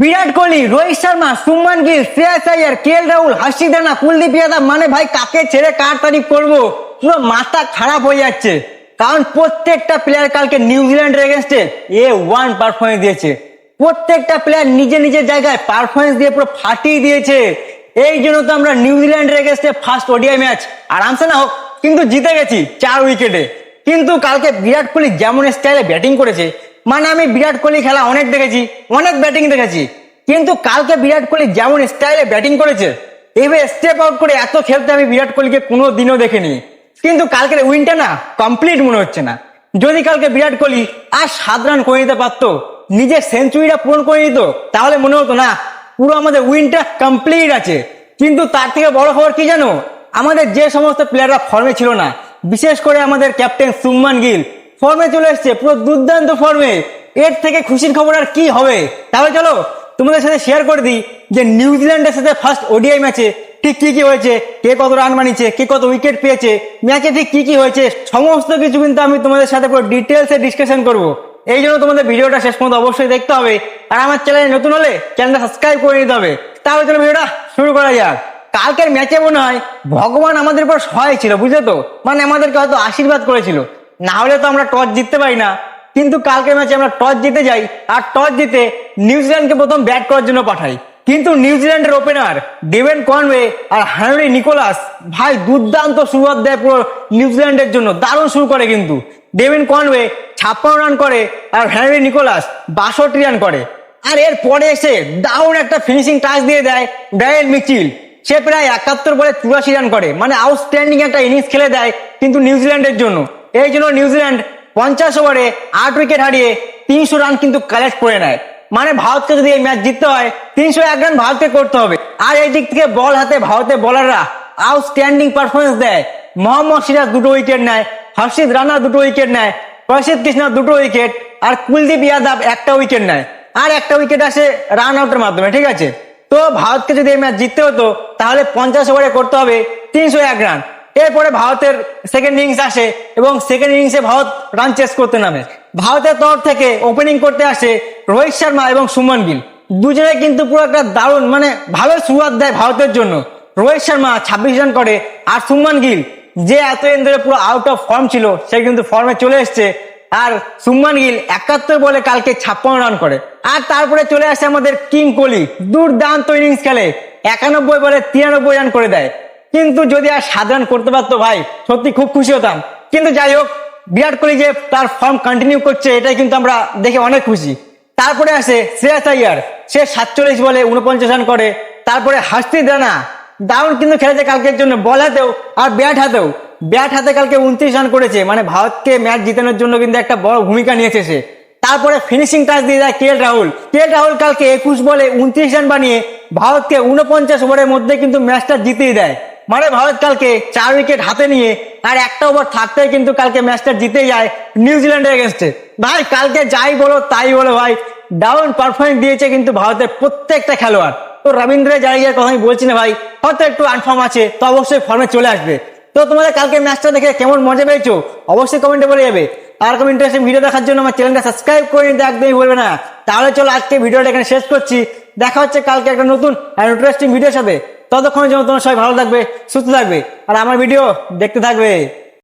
বিরাট কোহলি, রোহিত শর্মা, সুমন গিল, শ্রেয়াস আয়ার, কে এল রাহুল হাসিদ রানা, কুলদীপ যাদব মানে ভাই কাকে ছেড়ে কার তারিফ করব? পুরো মাথা খারাপ হয়ে যাচ্ছে। কারণ প্রত্যেকটা প্লেয়ার কালকে নিউজিল্যান্ডের এগেনস্টে এ ওয়ান পারফরমেন্স দিয়েছে। প্রত্যেকটা প্লেয়ার নিজে নিজের জায়গায় পারফরমেন্স দিয়ে পুরো ফাটিয়ে দিয়েছে। এই জন্য তো আমরা নিউজিল্যান্ডের এগেনস্টে ফার্স্ট ওডিআই ম্যাচ আরামসে না হোক, কিন্তু জিতে গেছি চার উইকেটে কিন্তু কালকে বিরাট কোহলি যেমন স্টাইলে ব্যাটিং করেছে মানে আমি বিরাট কোহলি খেলা অনেক দেখেছি, অনেক ব্যাটিং দেখেছি। কিন্তু কালকে বিরাট কোহলি যেমন স্টাইলে ব্যাটিং করেছে, এইভাবে স্টেপ আউট করে এত খেলতে আমি বিরাট কোহলিকে কোনো দিনও দেখিনি। কিন্তু কালকের উইনটা না কমপ্লিট মনে হচ্ছে না। যদি কালকে বিরাট কোহলি আর সাত রান করে নিতে পারতো, নিজের সেঞ্চুরিটা পূরণ করে নিত তাহলে মনে হতো না, পুরো আমাদের উইনটা কমপ্লিট আছে। কিন্তু তার থেকে বড় খবর কি জানো? আমাদের যে সমস্ত প্লেয়াররা ফর্মে ছিল না, বিশেষ করে আমাদের ক্যাপ্টেন সুমন গিল ফর্মে চলে এসছে, পুরো দুর্দান্ত ফর্মে এর থেকে খুশির খবর আর কি হবে? তাহলে চলো, তোমাদের সাথে শেয়ার করে দিই যে নিউজিল্যান্ডের সাথে ফার্স্ট ওডিআই ম্যাচে ঠিক কি কি হয়েছে, কে কত রান বানিয়েছে, কে কত উইকেট পেয়েছে ম্যাচে ঠিক কি কি হয়েছে, সমস্ত কিছু কিন্তু আমি তোমাদের সাথে পুরো ডিটেলসে ডিসকাশন করব। এই জন্য তোমাদের ভিডিওটা শেষ পর্যন্ত অবশ্যই দেখতে হবে। আর আমার চ্যানেলে নতুন হলে চ্যানেলটা সাবস্ক্রাইব করে নিতে হবে। তাহলে চলো ভিডিওটা শুরু করা যাক। কালকের ম্যাচে মনে হয় ভগবান আমাদের উপর সহায় ছিল, বুঝলে তো? মানে আমাদেরকে হয়তো আশীর্বাদ করেছিল। না হলে তো আমরা টস জিততে পারি না। কিন্তু কালকের ম্যাচে আমরা টস জিতে যাই, আর টস জিতে নিউজিল্যান্ডকে প্রথম ব্যাট করার জন্য পাঠাই। কিন্তু নিউজিল্যান্ডের ওপেনার ডেভেন কনওয়ে আর হেনরি নিকোলাস, ভাই দুর্দান্ত শুরুয়াত দেয় পুরো নিউজিল্যান্ডের জন্য, দারুণ শুরু করে কিন্তু। ডেভিন কনওয়ে ছাপ্পান্ন রান করে আর হেনরি নিকোলাস বাষট্টি রান করে। আর এর পরে এসে দারুণ একটা ফিনিশিং টাচ দিয়ে দেয় ডায়েল মিচিল। সে প্রায় একাত্তর বলে চুরাশি রান করে মানে আউটস্ট্যান্ডিং একটা ইনিংস খেলে দেয় কিন্তু নিউজিল্যান্ডের জন্য। এই জন্য নিউজিল্যান্ড পঞ্চাশ ওভারে আট উইকেট হারিয়ে তিনশো রান কিন্তু কালেক্ট করে নেয়। মানে ভারতকে যদি এই ম্যাচ জিততে হয়, তিনশো এক রান ভারতকে করতে হবে। আর এই দিক থেকে বল হাতে ভারতের বলাররা আউটস্ট্যান্ডিং পারফরমেন্স দেয়। মোহাম্মদ সিরাজ দুটো উইকেট নেয় হর্ষিদ রানা দুটো উইকেট নেয়, প্রসিদ্ধ কৃষ্ণা দুটো উইকেট আর কুলদীপ যাদব একটা উইকেট নেয়। আর একটা উইকেট আসে রান আউটের মাধ্যমে, ঠিক আছে? তো ভারতকে যদি এই ম্যাচ জিততে হতো, তাহলে পঞ্চাশ ওভারে করতে হবে তিনশো এক রান। এরপরে ভারতের সেকেন্ড ইনিংস আসে এবং সেকেন্ড ইনিংসে ভারত রান চেস করতে নামে। ভারতের তরফ থেকে ওপেনিং করতে আসে রোহিত শর্মা এবং সুমন গিল। দুজনে কিন্তু পুরো একটা দারুণ মানে ভালো শুরুয়াত দেয় ভারতের জন্য। রোহিত শর্মা ছাব্বিশ রান করে আর সুমন গিল যে এতদিন ধরে পুরো আউট অফ ফর্ম ছিল, সে কিন্তু ফর্মে চলে এসছে। আর সুমন গিল একাত্তর বলে কালকে ছাপ্পান্ন রান করে। আর তারপরে চলে আসে আমাদের কিং কোহলি। দুর্দান্ত ইনিংস খেলে। একানব্বই বলে তিরানব্বই রান করে দেয়। কিন্তু যদি আর সাধারণ করতে পারতো ভাই, সত্যি খুব খুশি হতাম। কিন্তু যাই হোক, বিরাট কোহলি যে তার ফর্ম কন্টিনিউ করছে, এটাই কিন্তু আমরা দেখে অনেক খুশি। তারপরে আসে শ্রেয়াস আয়ার সে সাতচল্লিশ বলে উনপঞ্চাশ রান করে। তারপরে হাসতি রানা দারুণ কিন্তু খেলেছে কালকের জন্য বল হাতেও আর ব্যাট হাতেও। ব্যাট হাতে কালকে উনত্রিশ রান করেছে। মানে ভারতকে ম্যাচ জিতানোর জন্য কিন্তু একটা বড় ভূমিকা নিয়েছে সে। তারপরে ফিনিশিং টাচ দিয়ে দেয় কে রাহুল। কে রাহুল কালকে একুশ বলে উনত্রিশ রান বানিয়ে ভারতকে উনপঞ্চাশ ওভারের মধ্যে কিন্তু ম্যাচটা জিতিয়ে দেয়। মানে ভারত কালকে চার উইকেট হাতে নিয়ে আর একটা ওভার থাকতে কিন্তু কালকে ম্যাচটা জিতে যায় নিউজিল্যান্ডের এগেনস্টে ভাই, কালকে যাই বলো, তাই বলো ভাই। ডাউন পারফরমেন্স দিয়েছে কিন্তু ভারতের প্রত্যেকটা খেলোয়াড়। তো রবীন্দ্র জাদেজার কথা আমি বলছি না ভাই, হয়তো একটু আনফর্ম আছে, তো অবশ্যই ফর্মে চলে আসবে। তো তোমাদের কালকে ম্যাচটা দেখে কেমন মজা পেয়েছ? অবশ্যই কমেন্টে বলে যাবে। আর কোনো ইন্টারেস্টিং ভিডিও দেখার জন্য আমার চ্যানেলটা সাবস্ক্রাইব করে নিতে একদমই বলবে না। তাহলে চলো আজকে ভিডিওটা এখানে শেষ করছি। দেখা হচ্ছে কালকে একটা নতুন আর ইন্টারেস্টিং ভিডিওর সাথে। ততক্ষণের জন্য তোমার সবাই ভালো থাকবে সুস্থ থাকবে আর আমার ভিডিও দেখতে থাকবে।